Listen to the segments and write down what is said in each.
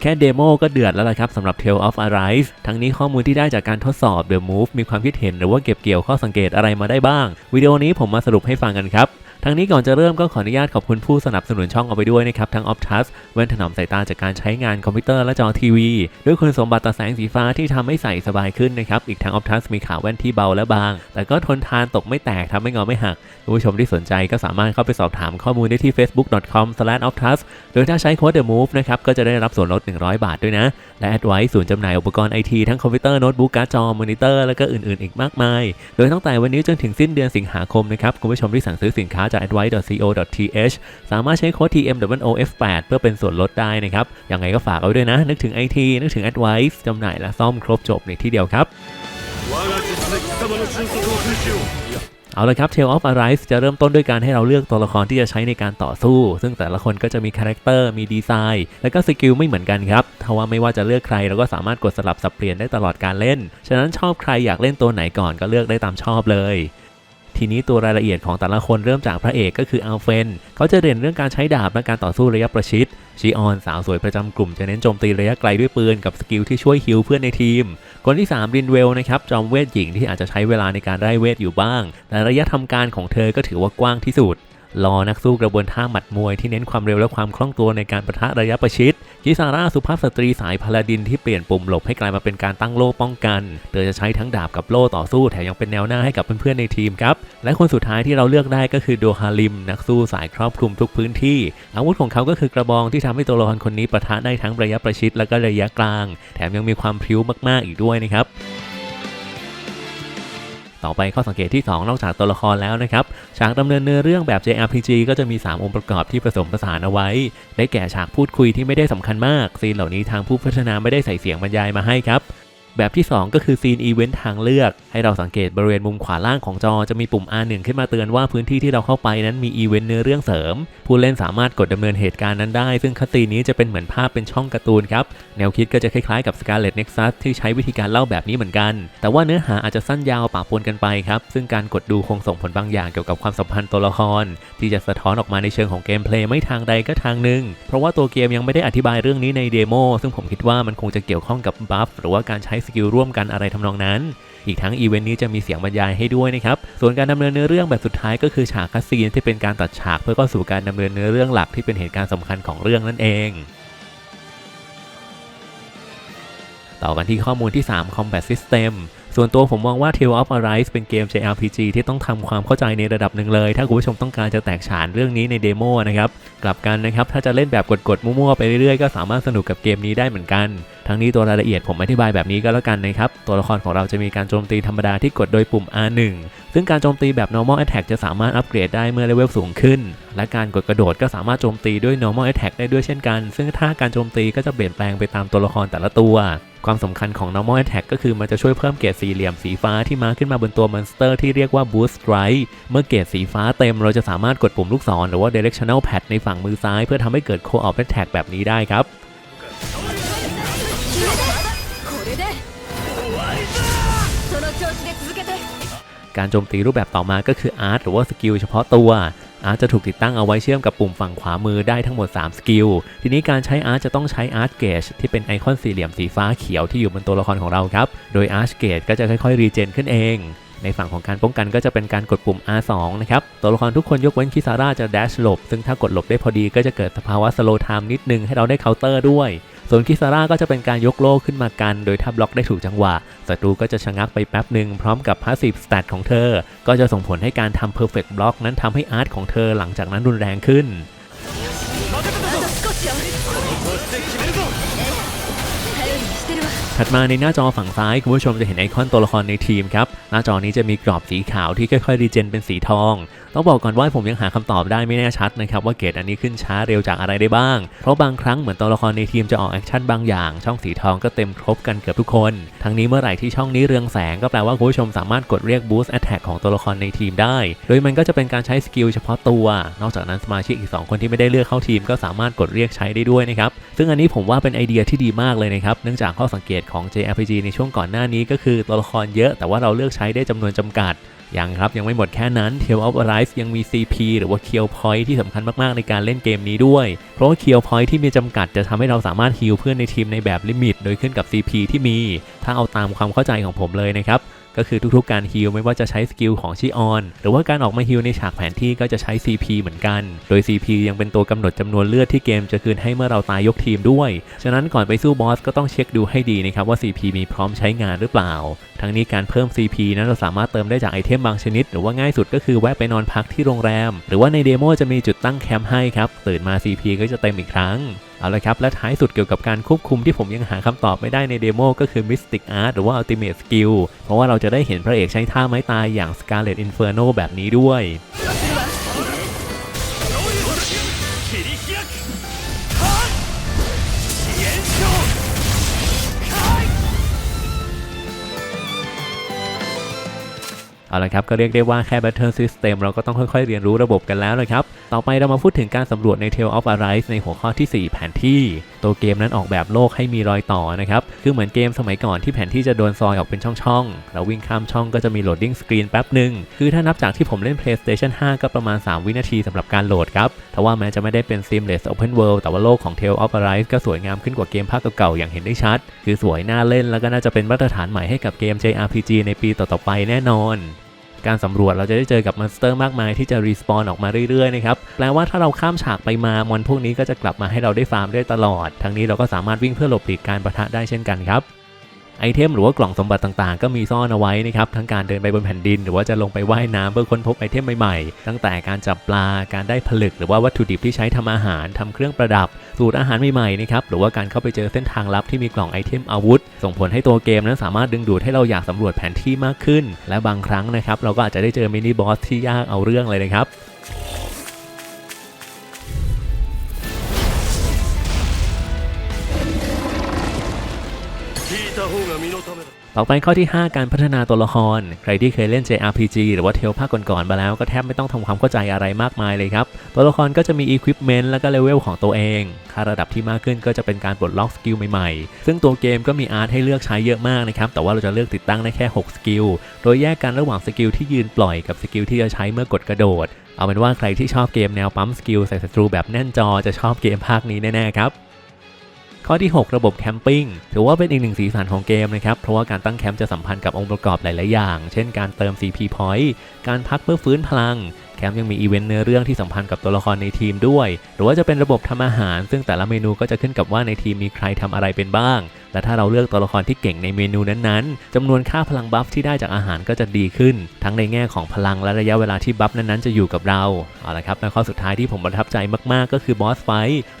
แค่เดโมก็เดือดแล้วล่ะครับสำหรับ Tale of Arise ทั้งนี้ข้อมูลที่ได้จากการทดสอบ The Move มีความคิดเห็นหรือว่าเก็บเกี่ยวข้อสังเกตอะไรมาได้บ้าง วิดีโอนี้ผมมาสรุปให้ฟังกันครับ ทั้งนี้ก่อนจะเริ่มก็ขออนุญาตขอบคุณผู้สนับสนุนช่องเอาไปด้วยนะครับ ทั้ง Optus เว้นถนอมสายตาจากการใช้งานคอมพิวเตอร์และจอทีวี ด้วยคุณสมบัติต่อแสงสีฟ้าที่ทำให้ใส่สบายขึ้นนะครับ อีกทั้ง Optus มีขาแว่นที่เบาและบาง แต่ก็ทนทานตกไม่แตกทำไม่งอไม่หักคุณผู้ชมที่สนใจก็สามารถเข้าไปสอบถามข้อมูลได้ที่ facebook.com/optus โดยถ้าใช้โค้ด The Move นะครับก็จะได้รับส่วนลด 100 บาทด้วยนะ และแอดไว้ศูนย์จำหน่ายอุปกรณ์ไอทีทั้งคอมพิวเตอร์โน้ตบุ๊กการ์ดจอมอนิเตอร์แล้วก็อื่นๆ อีกมากมาย โดยตั้งแต่วันนี้จนถึงสิ้นเดือนสิงหาคมนะครับคุณผู้ชมที่สั่งซื้อสินค้าจาก advice.co.th สามารถใช้โค้ด TMWOF8 เพื่อเป็นส่วนลดได้นะครับ ยังไงก็ฝากเอาด้วยนะ นึกถึงไอทีนึกถึง advice จำหน่ายและซ่อมครบจบในที่เดียวครับเอาละครับ Tale of Arise จะเริ่มต้นด้วยการให้เราเลือกตัวละครที่จะใช้ในการต่อสู้ ซึ่งแต่ละคนก็จะมีคาแรคเตอร์ มีดีไซน์ และก็สกิลไม่เหมือนกันครับทว่าไม่ว่าจะเลือกใครเราก็สามารถกดสลับสับเปลี่ยนได้ตลอดการเล่น ฉะนั้นชอบใครอยากเล่นตัวไหนก่อนก็เลือกได้ตามชอบเลย ทีนี้ตัวรายละเอียดของแต่ละคนเริ่มจากพระเอกก็คืออัลเฟนเขาจะเด่นเรื่องการใช้ดาบและการต่อสู้ระยะประชิดชีออนสาวสวยประจำกลุ่มจะเน้นโจมตีระยะไกลด้วยปืนกับสกิลที่ช่วยฮิลเพื่อนในทีม คนที่ 3 รินเวลนะครับจอมเวทหญิงที่อาจจะใช้เวลาในการไล่เวทอยู่บ้าง แต่ระยะทำการของเธอก็ถือว่ากว้างที่สุด รอนักสู้กระบวนท่าหมัดมวยที่เน้นความเร็วและความคล่องตัวในการประทะระยะประชิดกิซาร่าสุภาพสตรีสายพาลาดินที่เปลี่ยนปุ่มหลบให้กลายมาเป็นการตั้งโล่ป้องกันเธอจะใช้ทั้งดาบกับโล่ต่อสู้แถมยังเป็นแนวหน้าให้กับเพื่อนๆในทีมครับ และคนสุดท้ายที่เราเลือกได้ก็คือโดฮาริม นักสู้สายครอบคลุมทุกพื้นที่ อาวุธของเขาก็คือกระบองที่ทำให้ตัวละครคนนี้ประทะได้ทั้งระยะประชิดและก็ระยะกลาง แถมยังมีความพริ้วมากๆอีกด้วยนะครับ ต่อไปข้อสังเกตที่ 2 นอกจากตัวละครแล้วนะครับ ฉากดำเนินเนื้อเรื่องแบบ JRPG ก็จะมี 3 องค์ประกอบที่ผสมผสานเอาไว้ ได้แก่ฉากพูดคุยที่ไม่ได้สำคัญมาก ซีนเหล่านี้ทางผู้พัฒนาไม่ได้ใส่เสียงบรรยายมาให้ครับ แบบที่ 2 ก็คือซีนอีเวนต์ทางเลือก ให้เราสังเกตบริเวณมุมขวาล่างของจอจะมีปุ่ม R1 ขึ้นมาเตือนว่าพื้นที่ที่เราเข้าไปนั้นมีอีเวนต์เนื้อเรื่องเสริม ผู้เล่นสามารถกดดำเนินเหตุการณ์นั้นได้ ซึ่งคัสซีนนี้จะเป็นเหมือนภาพเป็นช่องการ์ตูนครับ แนวคิดก็จะคล้ายๆกับ Scarlet Nexus ที่ใช้วิธีการเล่าแบบนี้เหมือนกัน แต่ว่าเนื้อหาอาจจะสั้นยาวปะปนกันไปครับซึ่งการกดดูคงส่งผลบางอย่างเกี่ยวกับความสัมพันธ์ตัวละคร ที่จะสะท้อนออกมาในเชิงของเกมเพลย์ไม่ทางใดก็ทางหนึ่งเพราะว่าตัวเกมยังไม่ได้อธิบายเรื่องนี้ในเดโมซึ่งผมคิดว่ามันคงจะเกี่ยวข้องกับบัฟหรือว่าการใช้สกิลร่วมกันอะไรทำนองนั้น อีกทั้งอีเวนต์นี้จะมีเสียงบรรยายให้ด้วยนะครับ ส่วนการดำเนินเนื้อเรื่องแบบสุดท้ายก็คือฉากคัสซีนที่เป็นการตัดฉากเพื่อเข้าสู่การดำเนินเนื้อเรื่องหลักที่เป็นเหตุการณ์สำคัญของเรื่องนั่นเองต่อกันที่ข้อมูลที่ 3 Combat System ส่วนตัวผมมองว่า Tale of Arise เป็นเกม JRPG ที่ต้องทำความเข้าใจในระดับหนึ่งเลย ถ้าคุณผู้ชมต้องการจะแตกฉานเรื่องนี้ในเดโมนะครับ กลับกันนะครับ ถ้าจะเล่นแบบกดๆมั่วๆ ไปเรื่อยๆ ก็สามารถสนุกกับเกมนี้ได้เหมือนกัน ทั้งนี้ตัวรายละเอียดผมอธิบายแบบนี้ก็แล้วกันนะครับ ตัวละครของเราจะมีการโจมตีธรรมดาที่กดโดยปุ่ม R1 ซึ่งการโจมตีแบบ normal attack จะสามารถอัปเกรดได้เมื่อเลเวลสูงขึ้น และการกดกระโดดก็สามารถโจมตีด้วย normal attack ได้ด้วยเช่นกัน ซึ่งท่าการโจมตีก็จะเปลี่ยนแปลงไปตามตัวละครแต่ละตัว ความสำคัญของ normal attack ก็คือมันจะช่วยเพิ่มเกรดสี่เหลี่ยมสีฟ้าที่มาขึ้นมาบนตัวมอนสเตอร์ที่เรียกว่า boost strike เมื่อเกรดสีฟ้าเต็มเราจะสามารถกดปุ่มลูกศรหรือว่า directional pad ในฝั่งมือซ้าย เพื่อทำให้เกิด co-op attack แบบนี้ได้ครับ การโจมตีรูปแบบต่อมาก็คืออาร์ตหรือว่าสกิลเฉพาะตัวอาร์ตจะถูกติดตั้งเอาไว้เชื่อมกับปุ่มฝั่งขวามือได้ทั้งหมด 3 สกิล ทีนี้การใช้อาร์ตจะต้องใช้อาร์ตเกจที่เป็นไอคอนสี่เหลี่ยมสีฟ้าเขียวที่อยู่บนตัวละครของเราครับ โดยอาร์ตเกจก็จะค่อยๆรีเจนขึ้นเอง ในฝั่งของการป้องกันก็จะเป็นการกดปุ่ม R2 นะครับ ตัวละครทุกคนยกเว้นคิซาร่าจะ dash หลบ ซึ่งถ้ากดหลบได้พอดีก็จะเกิดสภาวะ slow time นิดนึงให้เราได้เคาน์เตอร์ด้วย ส่วนคิซาร่าก็จะเป็นการยกโล่ขึ้นมากัน โดยถ้าบล็อกได้ถูกจังหวะศัตรูก็จะชะงักไปแป๊บหนึ่งพร้อมกับพาสซีฟสแตทของเธอ ก็จะส่งผลให้การทำเพอร์เฟกต์บล็อกนั้นทำให้อาร์ตของเธอหลังจากนั้นรุนแรงขึ้น ถัดมาในหน้าจอฝั่งซ้ายคุณผู้ชมจะเห็นไอคอนตัวละครในทีมครับ หน้าจอนี้จะมีกรอบสีขาวที่ค่อยๆรีเจนเป็นสีทอง ต้องบอกก่อนว่าผมยังหาคำตอบได้ไม่แน่ชัดนะครับว่าเกรดอันนี้ขึ้นช้าเร็วจากอะไรได้บ้าง เพราะบางครั้งเหมือนตัวละครในทีมจะออกแอคชั่นบางอย่าง ช่องสีทองก็เต็มครบกันเกือบทุกคน ทั้งนี้เมื่อไหร่ที่ช่องนี้เรืองแสงก็แปลว่าคุณผู้ชมสามารถกดเรียก boost attack ของตัวละครในทีมได้ โดยมันก็จะเป็นการใช้สกิลเฉพาะตัว นอกจากนั้นสมาชิกอีก 2 คนที่ไม่ได้เลือกเข้าทีมก็สามารถกดเรียกใช้ได้ด้วยนะครับซึ่งอันนี้ผมว่าเป็นไอเดียที่ดีมากเลยนะครับเนื่องจากข้อสังเกตของ JRPG ในช่วงก่อนหน้านี้ก็คือตัวละครเยอะ แต่ว่าเราเลือกใช้ได้จำนวนจำกัดยังครับยังไม่หมดแค่นั้น Tale of Arise ยังมี CP หรือว่า Kill Point ที่สำคัญมากๆในการเล่นเกมนี้ด้วย เพราะว่า Kill Point ที่มีจำกัดจะทำให้เราสามารถฮิลเพื่อนในทีมในแบบลิมิต โดยขึ้นกับ CP ที่มี ถ้าเอาตามความเข้าใจของผมเลยนะครับ ก็คือทุกๆการฮีลไม่ว่าจะใช้สกิลของชิออน หรือว่าการออกมาฮีลในฉากแผนที่ก็จะใช้ CP เหมือนกัน โดย CP ยังเป็นตัวกำหนดจำนวนเลือดที่เกมจะคืนให้เมื่อเราตายยกทีมด้วย ฉะนั้นก่อนไปสู้บอสก็ต้องเช็คดูให้ดีนะครับว่า CP มีพร้อมใช้งานหรือเปล่า ทั้งนี้การเพิ่ม CP นั้นเราสามารถเติมได้จากไอเทมบางชนิด หรือว่าง่ายสุดก็คือแวะไปนอนพักที่โรงแรม หรือว่าในเดโมจะมีจุดตั้งแคมป์ให้ครับตื่นมา CP ก็จะเต็มอีกครั้ง เอาละครับ และท้ายสุดเกี่ยวกับการควบคุมที่ผมยังหาคำตอบไม่ได้ในเดโมก็คือ Mystic Art หรือว่า Ultimate Skill เพราะว่าเราจะได้เห็นพระเอกใช้ท่าไม้ตายอย่าง Scarlet Inferno แบบนี้ด้วยเอาละครับ ก็เรียกได้ว่าแค่ Battle System เราก็ต้องค่อยๆ เรียนรู้ระบบกันแล้วนะครับ ต่อไปเรามาพูดถึงการสำรวจใน Tale of Arise ในหัวข้อที่ 4 แผนที่ ตัวเกมนั้นออกแบบโลกให้มีรอยต่อนะครับ คือเหมือนเกมสมัยก่อนที่แผนที่จะโดนซอยออกเป็นช่องๆ เราวิ่งข้ามช่องก็จะมีโหลดดิ้งสกรีนแป๊บหนึ่ง คือถ้านับจากที่ผมเล่น PlayStation 5 ก็ประมาณ 3 วินาทีสำหรับการโหลดครับทว่าแม้จะไม่ได้เป็น Seamless Open World แต่ว่าโลกของ Tale of Arise ก็สวยงามขึ้นกว่าเกมภาคเก่าๆ อย่างเห็นได้ชัด คือสวยน่าเล่นแล้วก็น่าจะเป็นมาตรฐานใหม่ให้กับเกม JRPG ในปีต่อๆไปแน่นอน การสำรวจเราจะได้เจอกับมอนสเตอร์มากมายที่จะรีสปอนออกมาเรื่อยๆนะครับแปลว่าถ้าเราข้ามฉากไปมามอนพวกนี้ก็จะกลับมาให้เราได้ฟาร์มได้ตลอด ทั้งนี้เราก็สามารถวิ่งเพื่อหลบหลีกการประทะได้เช่นกันครับไอเทมหรือว่ากล่องสมบัติต่างๆ ก็มีซ่อนเอาไว้นะครับ ทั้งการเดินไปบนแผ่นดิน หรือว่าจะลงไปว่ายน้ำเพื่อค้นพบไอเทมใหม่ๆ ตั้งแต่การจับปลา การได้ผลึก หรือว่าวัตถุดิบที่ใช้ทำอาหารทำเครื่องประดับ สูตรอาหารใหม่ๆนะครับหรือว่าการเข้าไปเจอเส้นทางลับที่มีกล่องไอเทมอาวุธ ส่งผลให้ตัวเกมนั้นสามารถดึงดูดให้เราอยากสำรวจแผนที่มากขึ้น และบางครั้งนะครับเราก็อาจจะได้เจอมินิบอสที่ยากเอาเรื่องเลยนะครับ ต่อไปข้อที่ 5 การพัฒนาตัวละคร ใครที่เคยเล่น JRPG หรือว่าเทลภาคก่อนๆมาแล้วก็แทบไม่ต้องทำความเข้าใจอะไรมากมายเลยครับ ตัวละครก็จะมี Equipment และก็เลเวลของตัวเองค่าระดับที่มากขึ้นก็จะเป็นการปลดล็อกสกิลใหม่ๆ ซึ่งตัวเกมก็มีอาร์ตให้เลือกใช้เยอะมากนะครับ แต่ว่าเราจะเลือกติดตั้งได้แค่ 6 สกิล โดยแยกกันระหว่างสกิลที่ยืนปล่อยกับสกิลที่จะใช้เมื่อกดกระโดด เอาเป็นว่าใครที่ชอบเกมแนวปั๊มสกิลใส่ศัตรูแบบแน่นจอจะชอบเกมภาคนี้แน่ๆครับ ข้อที่ 6 ระบบแคมปิ้งถือว่าเป็นอีกหนึ่งสีสันของเกมนะครับ เพราะว่าการตั้งแคมป์จะสัมพันธ์กับองค์ประกอบหลาย ๆ อย่าง เช่นการเติม CP point การพักเพื่อฟื้นพลัง แคมป์ยังมีอีเวนต์เนื้อเรื่องที่สัมพันธ์กับตัวละครในทีมด้วย หรือว่าจะเป็นระบบทำอาหาร ซึ่งแต่ละเมนูก็จะขึ้นกับว่าในทีมมีใครทำอะไรเป็นบ้างและถ้าเราเลือกตัวละครที่เก่งในเมนูนั้นๆจำนวนค่าพลังบัฟที่ได้จากอาหารก็จะดีขึ้น ทั้งในแง่ของพลังและระยะเวลาที่บัฟนั้นๆจะอยู่กับเราเอาละครับและข้อสุดท้ายที่ผมประทับใจมากๆ ก็คือบอสไฟ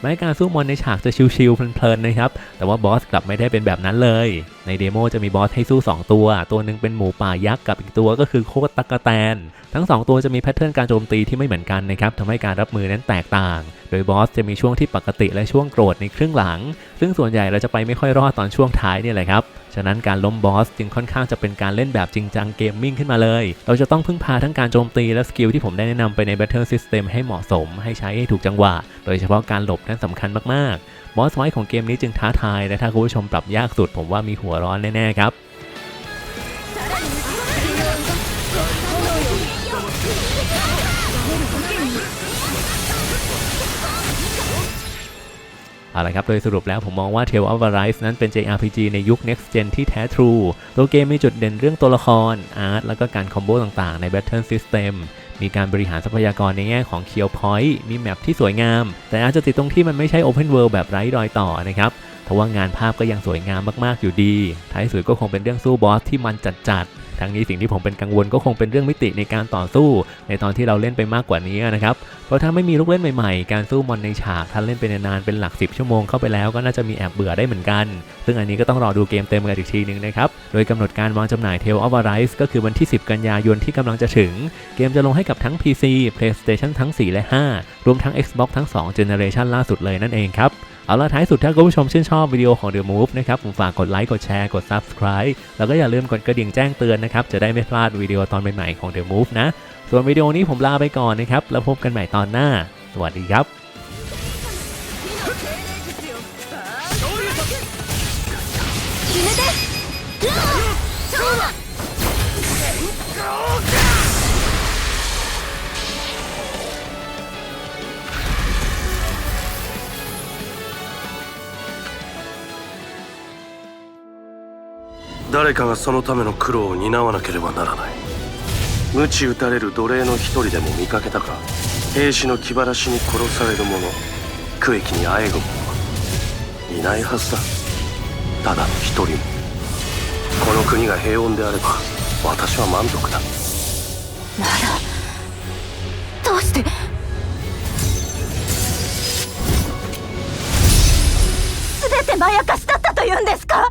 แม้การสู้มอนในฉากจะชิลๆเพลินๆนะครับแต่ว่าบอสกลับไม่ได้เป็นแบบนั้นเลย ในเดโมจะมีบอสให้สู้ 2 ตัว ตัวหนึ่งเป็นหมูป่ายักษ์กับอีกตัวก็คือโคตรตักกะแตน ทั้ง 2 ตัวจะมีแพทเทิร์นการโจมตีที่ไม่เหมือนกันนะครับทำให้การรับมือนั้นแตกต่าง โดยบอสจะมีช่วงที่ปกติและช่วงโกรธในครึ่งหลัง ซึ่งส่วนใหญ่เราจะไปไม่ค่อยรอดตอนช่วงท้ายเนี่ยแหละครับ ฉะนั้นการล้มบอสจึงค่อนข้างจะเป็นการเล่นแบบจริงจังเกมมิ่งขึ้นมาเลย เราจะต้องพึ่งพาทั้งการโจมตีและสกิลที่ผมได้แนะนำไปใน Battle System ให้เหมาะสม ให้ใช้ให้ถูกจังหวะ โดยเฉพาะการหลบนั้นสำคัญมากๆ บอสไฟท์ของเกมนี้จึงท้าทายและถ้าคุณผู้ชมปรับยากสุด ผมว่ามีหัวร้อนแน่ๆครับ เอาละครับ โดยสรุปแล้วผมมองว่า Tale of Arise นั้นเป็น JRPG ในยุค Next Gen ที่แท้ทรู ตัวเกมมีจุดเด่นเรื่องตัวละคร อาร์ต แล้วก็การคอมโบต่างๆ ใน Battle System มีการบริหารทรัพยากรในแง่ของ Kill Point มีแมปที่สวยงาม แต่อาจจะติดตรงที่มันไม่ใช่ Open World แบบไร้รอยต่อนะครับทว่างานภาพก็ยังสวยงามมากๆอยู่ดี ท้ายสุดก็คงเป็นเรื่องสู้บอสที่มันจัดๆ ทั้งนี้สิ่งที่ผมเป็นกังวลก็คงเป็นเรื่องมิติในการต่อสู้ ในตอนที่เราเล่นไปมากกว่านี้นะครับ เพราะถ้าไม่มีลูกเล่นใหม่ๆ การสู้มอนในฉากถ้าเล่นไปนานๆเป็นหลัก 10 ชั่วโมงเข้าไปแล้วก็น่าจะมีแอบเบื่อได้เหมือนกัน ซึ่งอันนี้ก็ต้องรอดูเกมเต็มกันอีกทีนึงนะครับ โดยกำหนดการวางจำหน่าย Tale of Arise ก็คือวันที่ 10 กันยายนที่กำลังจะถึง เกมจะลงให้กับทั้ง PC PlayStation ทั้ง 4 และ 5 รวมทั้ง Xbox ทั้ง 2 Generation ล่าสุดเลยนั่นเองครับ เอาละท้ายสุดถ้าคุณผู้ชมชื่นชอบวิดีโอของ The Move นะครับผมฝากกดไลค์กดแชร์กด Subscribe แล้วก็อย่าลืมกดกระดิ่งแจ้งเตือนนะครับ จะได้ไม่พลาดวิดีโอตอนใหม่ๆของ The Move นะ ส่วนวิดีโอนี้ผมลาไปก่อนนะครับ แล้วพบกันใหม่ตอนหน้า สวัสดีครับ 誰かがそのための苦労を担わなければならない。鞭打たれる奴隷の一人でも見かけたか。兵士の気晴らしに殺される者。区域にあえぐ者は。いないはずだ。ただの一人も。この国が平穏であれば私は満足だ。ならどうして？全てまやかしだったというんですか？